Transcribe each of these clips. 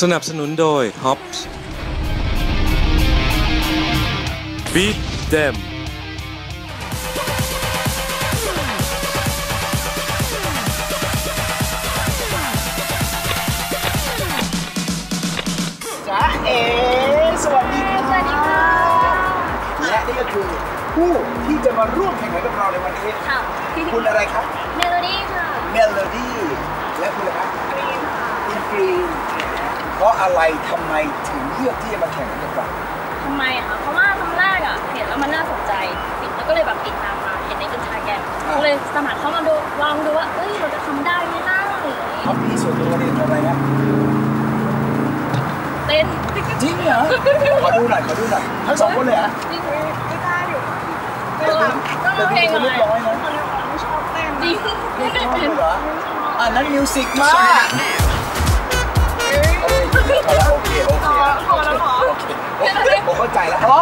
สนับสนุนโดย Hops Beat Them จ้าเอสวัสดีครับสวัสดีค่ะและนี่ก็คือผู้ที่จะมาร่วมแข่งขันกับเราในวันนี้ค่ะคุณอะไรครับเมโลดี้ค่ะเมโลดี้และคุณอะไรครับกรีนค่ะคุณกรีน เพราะอะไรทำไมถึงเลือกที่จะมาแข่งขันกับเราทำไมอะคะเพราะว่าตอนแรกอะเห็นแล้วมันน่าสนใจติดแล้วก็เลยแบบติดตามมาเห็นในอินสตาแกรมก็เลยสมัครเข้ามาดูลองดูว่าเอ้ยเราจะทำได้ไหมนะอะไรอย่างงี้เขามีส่วนตัวเนี่ยทำอะไรนะเต้นจริงเหรอขอดูหน่อยขอดูหน่อยทั้งสองคนเลยเหรอจริงไม่ได้อยู่แต่ก็เป็นก็แต่เพลเป็นงคนอะไรเรียบร้อยนะไม่ชอบเต้นจริงไม่ชอบเลยเหรออ่านั้นมิวสิกมาโ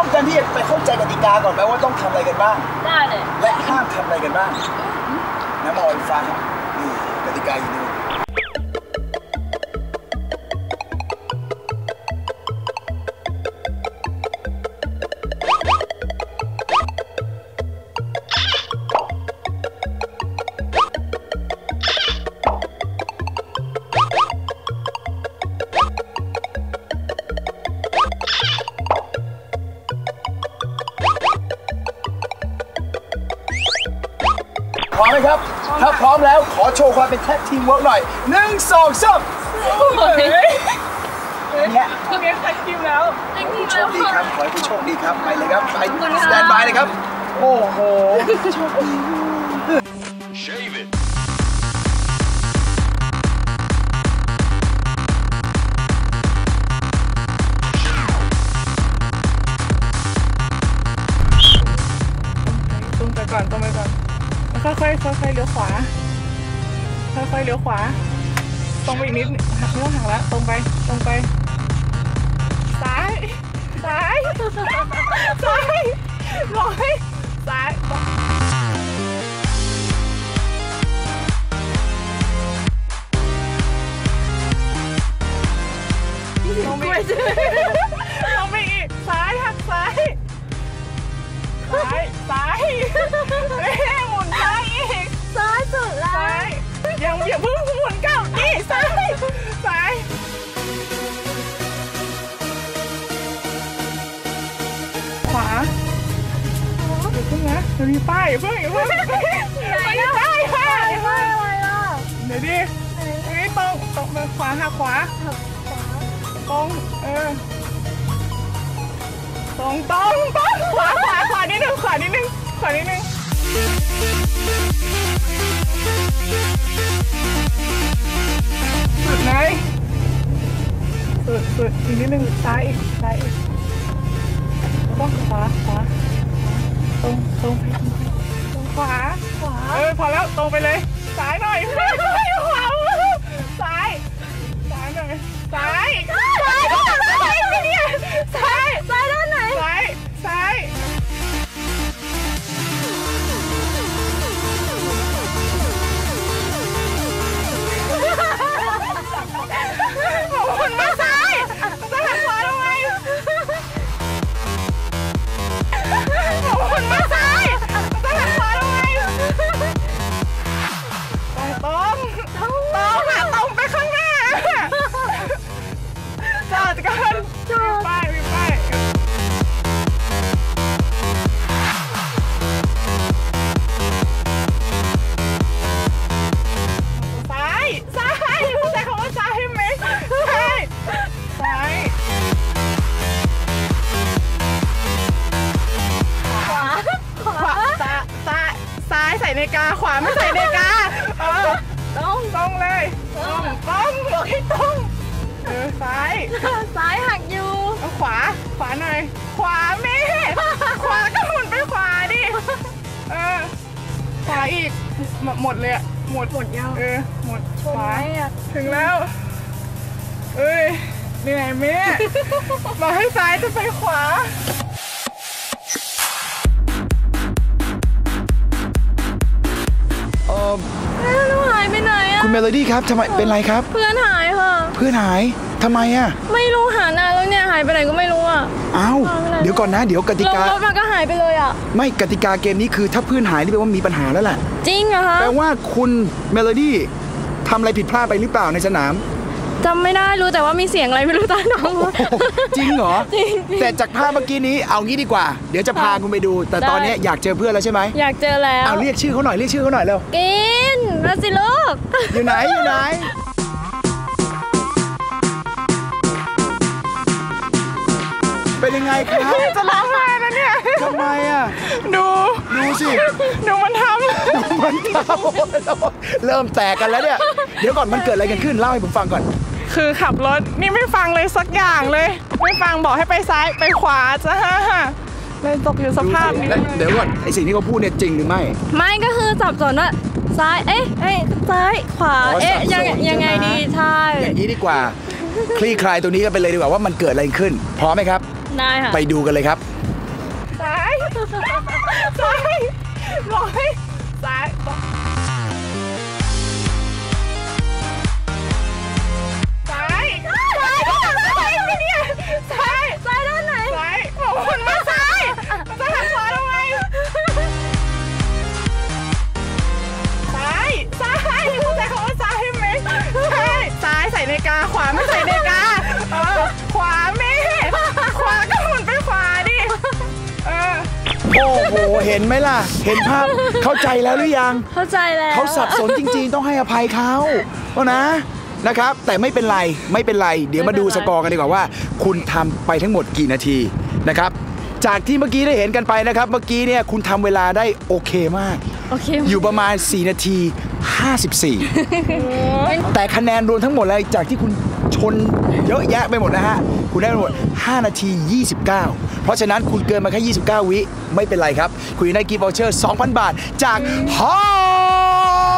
มกันที่จะไปเข้าใจกติกาก่อนไหมว่าต้องทำอะไรกันบ้าง ได้เลย และห้ามทำอะไรกันบ้างนะมอยฟังนี่กติกาอยู่นี่ พร้อมไหมครับ ถ้าพร้อมแล้วขอโชว์ความเป็นแท็กทีมเวิร์กหน่อยหนึ่งสองสามเนี่ยโอเคคัดคิวแล้วจริงผู้โชแล้วคดีครับขอให้ผู้โชคดีครับไปเลยครับไปสแตนบายเลยครับ โอ้โหโชคดี ค่อยๆค่อยๆเลี้ยวขวา ค่อยๆเลี้ยวขวา ตรงไปอีกนิดหักไม่ต้องหักแล้วตรงไปตรงไปซ้ายซ้ายซ้ายบอกให้ซ้ายอกลงไปอีกลงไปอีกซ้ายหักซ้ายซ้ายซ้าย ซ้ายสุดแล้วซ้ายยังอย่าเพิ่งหมุนเก้าอี้ซ้ายซ้ายขวาเดี๋ยวเพิ่งนะเดี๋ยวมีป้าย อย่าเพิ่งอย่าเพิ่งไม่ได้ป้ายค่ะไม่อะไรล่ะเดี๋ยวดิเฮ้ยตรงตรงไปขวาหักนิดนึงขวานิดนึงขวานิดนึงสุดไหนสุดสุดอีกนิดนึงซ้ายอีกซ้ายอีกแล้วก็ขวาขวาตรงตรงไปตรงไปตรงขวาขวาเออพอแล้วตรงไปเลย ซ้ายหน่อย ซ้าย ซ้ายหักอยู่เอาขวา ขวาหน่อย ขวาแม่ขวาก็หมุนไปขวาดิ เออ ขวาอีก หมดหมดเลยอะหมด หมดยังเออ หมดชนขไหมวาอะถึงแล้ว เอ้ย เหนื่อยไหมเนี่ยบอกให้ซ้ายจะไปขวาเออเอ๊ะแล้วหายไปไหนอะคุณเมโลดี้ครับทำไมเป็นไรครับ เพื่อนหายค่ะ เพื่อนหาย ททำไมอะ ไม่รู้หานานแล้วเนี่ยหายไปไหนก็ไม่รู้อะเอ้าเอาไปเลยเดี๋ยวก่อนนะ เดี๋ยวกติลงกา รถมันก็หายไปเลยอะ ไม่กติกาเกมนี้คือถ้าเพื่อนหายนี่แปลว่ามีปัญหาแล้วแหละจริงเหรอคะแปลว่าคุณเมโลดี้ทำอะไรผิดพลาดไปหรือเปล่าในสนาม จำไม่ได้รู้แต่ว่ามีเสียงอะไรไม่รู้ใต้น้อง จริงเหรอ จริงแต่จากภาพเมื่อกี้นี้เอางี้ดีกว่า เดี๋ยวจะพาคุณไปดู แต่ตอนนี้ได้ อยากเจอเพื่อนแล้วใช่ไหมอยากเจอแล้ว เอาเรียกชื่อเขาหน่อยเรียกชื่อเขาหน่อยเร็วกินมาสิลูก อยู่ไหนอยู่ไหน เป็นยังไงครับจะร้องไห้แล้วเนี่ยทำไมอะดูดูสิดูมันทมันเท้าเริ่มแตกกันแล้วเนี่ยเดี๋ยวก่อนมันเกิดอะไรกันขึ้นเล่าให้ผมฟังก่อนำคือขับรถนี่ไม่ฟังเลยสักอย่างเลย ไม่ฟังบอกให้ไปซ้ายไปขวาจ้าเลยตกอยู่สภาพนี้แล้วเดี๋ยวก่อนไอสิ่งที่เขาพูดเนี่ยจริงหรือไม่ ไม่ก็คือสับสนว่าซ้ายเอ๊ะเอ๊ะซ้ายขวาอ๋อเอ๊ะสับสนยังใช่ไหมยังไงดีใช่อย่างนี้ดีกว่า คลี่คลายตัวนี้กันไปเลยดีกว่าว่ามันเกิดอะไรขึ้นพร้อมไหมครับ ได้ค่ะ ไปดูกันเลยครับซ้ายซ้ายบอกให้ซ้าย โอ้โห เห็นไหมล่ะ เห็นภาพ เข้าใจแล้วหรือยัง เข้าใจแล้ว เขาสับสนจริง ๆ ต้องให้อภัยเขาเอานะนะครับ แต่ไม่เป็นไร ไม่เป็นไร เดี๋ยวมาดูสกอร์กันดีกว่าว่า คุณทำไปทั้งหมดกี่นาทีนะครับ จากที่เมื่อกี้ได้เห็นกันไปนะครับ เมื่อกี้เนี่ยคุณทำเวลาได้โอเคมาก โอเค อยู่ประมาณ 4 นาที 54 แต่คะแนนรวมทั้งหมดเลยจากที่คุณ ชนเยอะแยะไปหมดนะฮะ คุณได้ไปหมด 5 นาที 29 เพราะฉะนั้นคุณเกินมาแค่ 29 วิไม่เป็นไรครับ คุณยังได้กิฟต์วอเชอร์ 2,000 บาท จากฮอ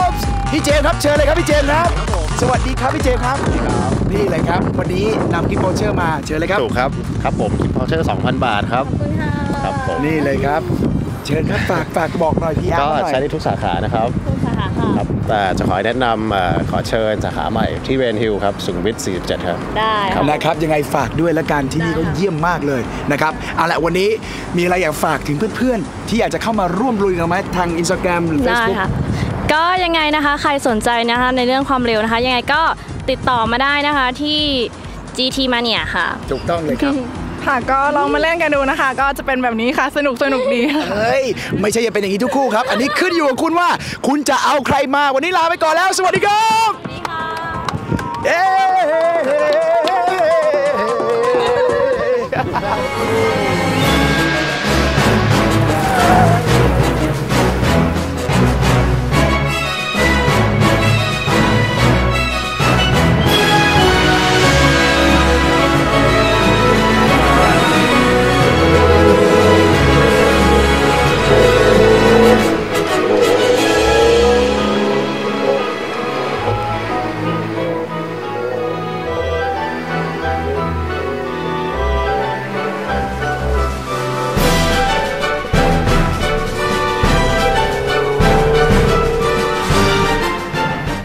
ปส์พี่เจมส์ครับเชิญเลยครับพี่เจมส์ครับ สวัสดีครับพี่เจมส์ครับ นี่เลยครับ วันนี้นำกิฟต์วอเชอร์มาเชิญเลยครับถูกครับ ครับผมคิดพอเชอร์ 2,000 บาทครับ ขอบคุณค่ะครับผมนี่เลยครับ เชิญครับฝากฝากบอกหน่อยพี่อาร์ก็หน่อยใช้ได้ทุกสาขานะครับ คุณสาขาค่ะครับแต่จะขอแนะนำเอ่อขอเชิญสาขาใหม่ที่เวนฮิลครับสุขุมวิท 47 ครับได้ค่ะนะครับ ยังไงฝากด้วยละกันที่นี่ได้เขาค่ะเยี่ยมมากเลยนะครับเอาละวันนี้มีอะไรอยากฝากถึงเพื่อนๆ ที่อยากจะเข้ามาร่วมลุยกันไหมทาง Instagram หรือได้ Facebook ค่ะก็ยังไงนะคะใครสนใจนะคะในเรื่องความเร็วนะคะ ยังไงก็ติดต่อมาได้นะคะที่ GT Mania ค่ะ ถูกต้องเลยครับ ค่ะก็ลองมาเล่นกันดูนะคะ ก็จะเป็นแบบนี้ค่ะสนุกสนุกดีค่ะเฮ้ย ไม่ใช่จะเป็นอย่างนี้ทุกคู่ครับ อันนี้ขึ้นอยู่กับคุณว่า คุณจะเอาใครมาวันนี้ลาไปก่อนแล้ว สวัสดีครับเย้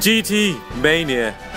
GT Mania